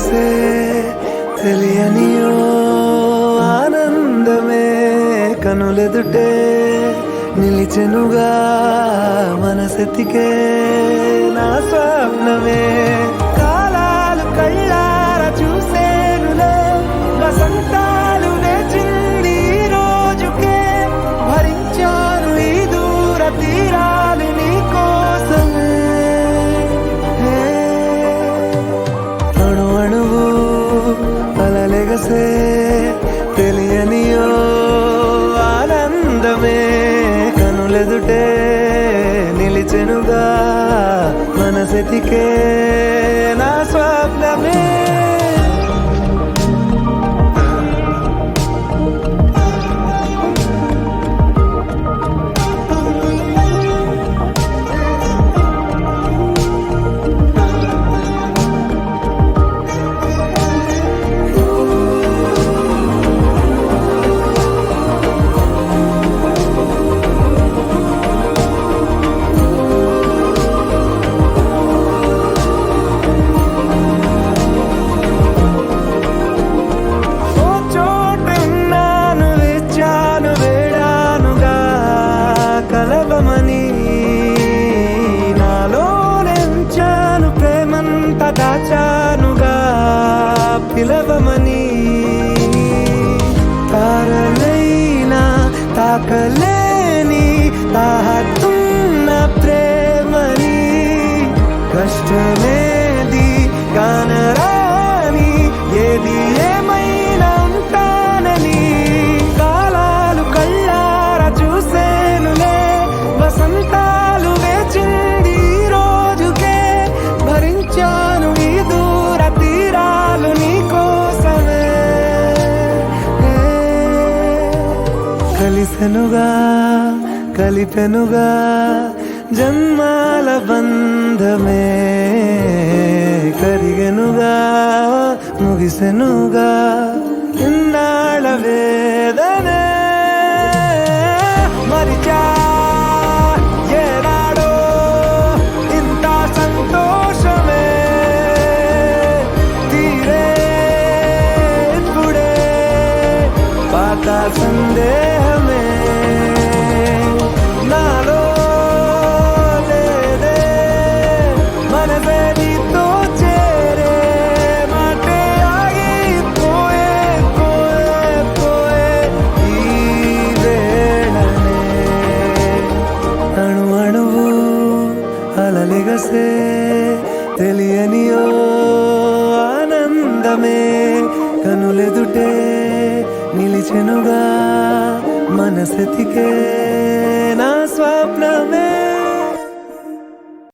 చూసే తెలియనియో ఆనందమే కనులెదుటే నిలిచెనుగా మనసెతికే నా స్వప్నమే. అలలెగసే తెలియనియో ఆనందమే. కనులెదుటే నిలిచెనుగా మనసెతికే నా స్వప్నమే. పిలవమని తారలైనా తాకలేని తాహతున్న ప్రేమని కష్టమేది కలిసెనుగా కలిపెనుగా జన్మాల బంధమే కరిగెనుగా ముగిసెనుగా ఇన్నాళ్ళ వేదనే పాత సందేహమే నాలో లేదే మనసే నీతో చేరే మాటే ఆగిపోయే పోయే పోయే ఈ వేళనే అణు అణువు అలలిగసే తెలియనియో ఆనందమే నిలిచెనుగా మనసతికే నా స్వప్నమే.